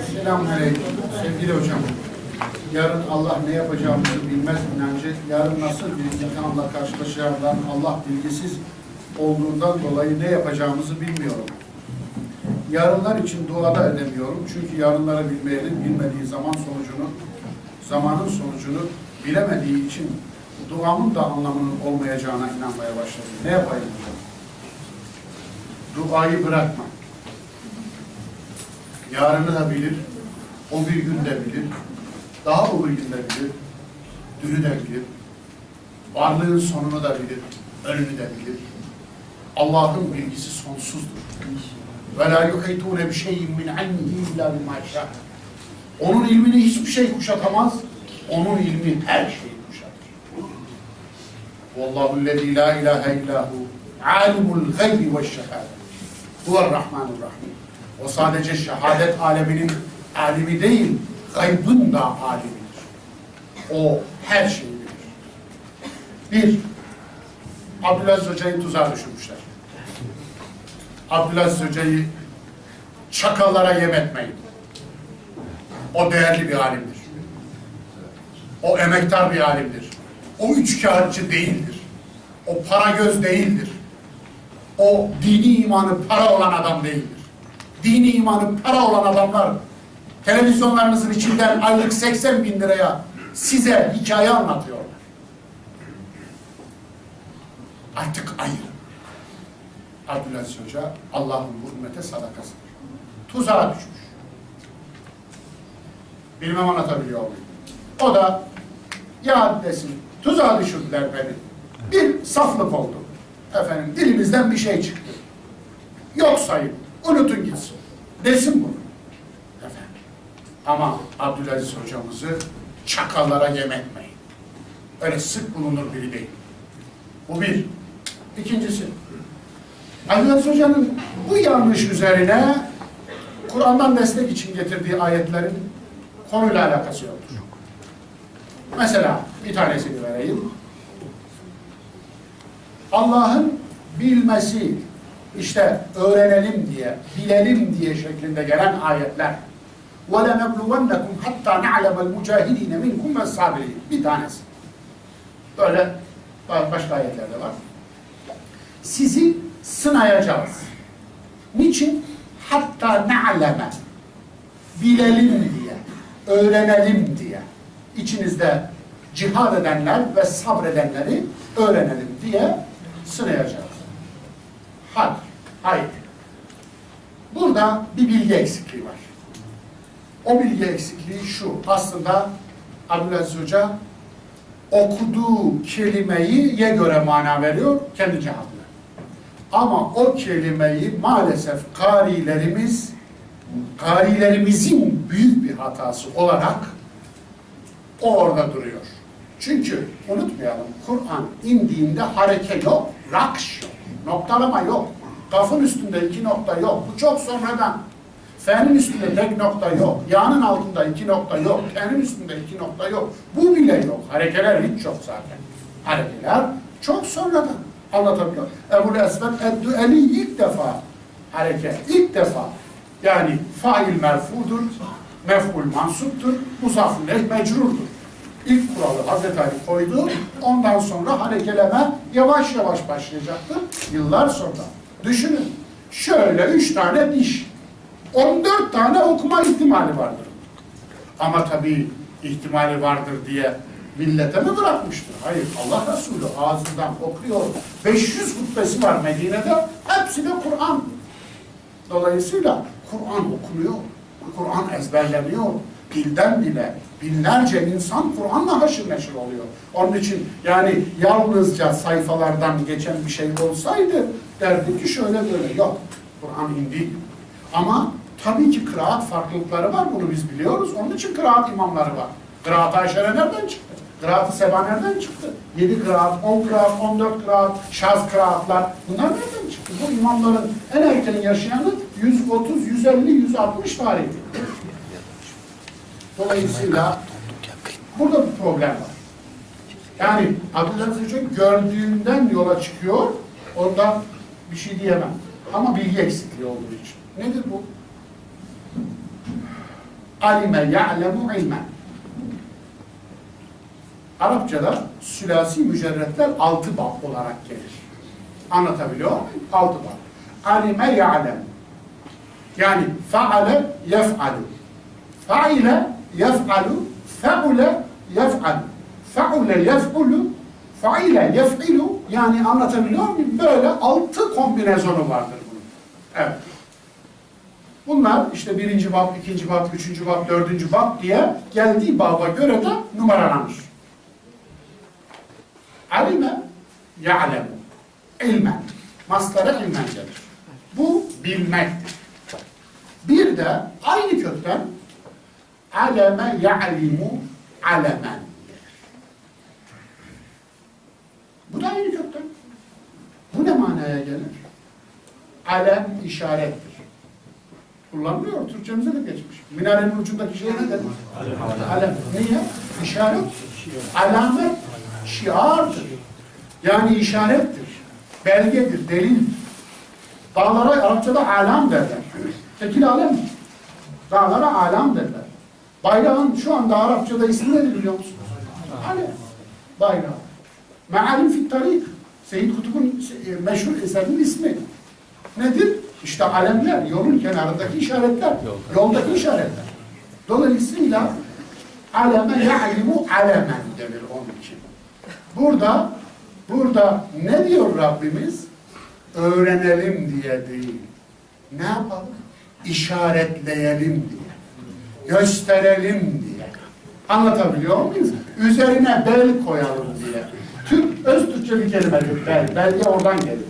Selamünaleyküm. Sevgili hocam, yarın Allah ne yapacağımızı bilmez inancı, yarın nasıl bir imtihanla karşılaşacağından Allah bilgisiz olduğundan dolayı ne yapacağımızı bilmiyorum. Yarınlar için dua da edemiyorum. Çünkü yarınları bilmeyenin bilmediği zaman sonucunu, zamanın sonucunu bilemediği için duamın da anlamının olmayacağına inanmaya başladım. Ne yapayım hocam? Duayı bırakma. Yarını da bilir, o bir gün de bilir, daha o bir gün de bilir, dünü de bilir, varlığın sonunu da bilir, önünü de bilir. Allah'ın bilgisi sonsuzdur. Ve la yuhitûne bi şeyin min ilmihi illa bimâ şâ. Onun ilmini hiçbir şey kuşatamaz. Onun ilmi her şeyi kuşatır. Vallahu lezî la ilahe illâhu alimul gaybi ve şehâde. Huve'r-Rahmanur-Rahim. O sadece şehadet aleminin alimi değil, gaybın da alimidir. O her şeyi bilir. Bir, Abdülaziz Hoca'yı tuzağa düşürmüşler. Abdülaziz Hoca'yı çakallara yem etmeyin. O değerli bir alimdir. O emektar bir alimdir. O üçkağıtçı değildir. O para göz değildir. O dini imanı para olan adam değildir. Dini imanı para olan adamlar televizyonlarınızın içinden aylık 80 bin liraya size hikaye anlatıyorlar. Artık ayırın. Abdülaziz Hoca Allah'ın bu ümmete sadakasıdır. Tuzağa düşmüş. Bilmem anlatabiliyor muyum? O da ya desin tuzağa düşürdüler beni. Bir saflık oldu. Efendim dilimizden bir şey çıktı. Yok sayın. Unutun gitsin. Desin bunu. Efendim. Ama Abdülaziz hocamızı çakallara yem etmeyin. Öyle sık bulunur biri değil. Bu bir. İkincisi. Abdülaziz Hoca'nın bu yanlış üzerine Kur'an'dan destek için getirdiği ayetlerin konuyla alakası yoktur. Mesela bir tanesini vereyim. Allah'ın bilmesi, işte öğrenelim diye, bilelim diye şeklinde gelen ayetler. وَلَنَبْلُوَنَّكُمْ حَتَّى نَعْلَمَ الْمُجَاهِد۪ينَ مِنْكُمْ وَالصَّابِرِينَ Bir tanesi. Böyle başka ayetlerde var. Sizi sınayacağız. Niçin? Hatta ne'leme. Bilelim diye, öğrenelim diye. İçinizde cihad edenler ve sabredenleri öğrenelim diye sınayacağız. Hayır, hayır. Burada bir bilgi eksikliği var. O bilgi eksikliği şu, aslında Abdülaziz Hoca okuduğu kelimeyi ye göre mana veriyor, kendi cevabına. Ama o kelimeyi maalesef karilerimiz, karilerimizin büyük bir hatası olarak o orada duruyor. Çünkü unutmayalım, Kur'an indiğinde hareke yok, rakş yok, noktalama yok. Kafın üstünde iki nokta yok. Bu çok sonradan. Fe'nin üstünde tek nokta yok. Ya'nın altında iki nokta yok. T'nin üstünde iki nokta yok. Bu bile yok. Harekeler hiç yok zaten. Harekeler çok sonradan. Anlatabiliyor. Ebu Esved Eddüeli ilk defa hareket. ilk defa. Yani fail merfudur, mef'ul mansuptur, muzaf mecrurdur. İlk kuralı Hazreti Ali koydu. Ondan sonra harekeleme yavaş yavaş başlayacaktı. Yıllar sonra. Düşünün. Şöyle üç tane diş. 14 tane okuma ihtimali vardır. Ama tabii ihtimali vardır diye millete mi bırakmıştır? Hayır. Allah Resulü ağzından okuyor. 500 hutbesi var Medine'de. Hepsi de Kur'an. Dolayısıyla Kur'an okunuyor. Kur'an ezberleniyor. Dilden dile binlerce insan Kur'an'la haşır neşir oluyor. Onun için yani yalnızca sayfalardan geçen bir şey olsaydı derdik ki şöyle böyle. Yok. Kur'an indi. Ama tabii ki kıraat farklılıkları var. Bunu biz biliyoruz. Onun için kıraat imamları var. Kıraat Ayşe'ne nereden çıktı? Kıraat-ı Seba nereden çıktı? 7 kıraat, 10 kıraat, 14 kıraat, şaz kıraatlar. Bunlar nereden çıktı? Bu imamların en erken yaşayanı 130, 150, 160 tarihi. Dolayısıyla burada bir problem var. Yani Abdülaziz Hoca gördüğünden yola çıkıyor, orada bir şey diyemem. Ama bilgi eksikliği olduğu için. Nedir bu? Alime ya'lemu ilmen. Arapçada sülasi mücerretler altı bab olarak gelir. Anlatabiliyor muyum? Altı bab. Alime ya'lem. Yani faale yef'alu. Faile yef'alu. Fe'ule yef'alu. Fe'ule yef'ulu. Faile yef'ilu. Yani anlatabiliyor muyum? Böyle altı kombinasyonu vardır bunun. Evet. Bunlar işte birinci bab, ikinci bab, üçüncü bab, dördüncü bab diye geldiği baba göre de numaralanır. Alime, ya'lemu, ilmen. Maslara ilmen gelir. Bu bilmektir. Bir de aynı kökten aleme ya'limu alemen gelir. Bu da aynı kökten. Bu ne manaya gelir? Alem işarettir. Kullanılıyor. Türkçemize de geçmiş. Minarenin ucundaki şeye ne denir? Alem. Niye? İşaret. Alamet şiardır. Yani işarettir. Belgedir, delildir. Dağlara Arapçada alam derler. Tekil alem. Dağlara alam derler. Bayrağın şu anda Arapçada ismi nedir biliyor musunuz? Alem. Bayrağı. Mealim fit tarik. Seyyid Kutub'un e, meşhur eserinin ismi. Nedir? İşte alemler, yolun kenarındaki işaretler, yoldaki işaretler. Dolayısıyla aleme ya'limu alemen denir onun için. Burada, burada ne diyor Rabbimiz? Öğrenelim diye değil. Ne yapalım? İşaretleyelim diye. Gösterelim diye. Anlatabiliyor muyuz? Üzerine bel koyalım diye. Türk, öz Türkçe bir kelimedir bel. Belge oradan gelir.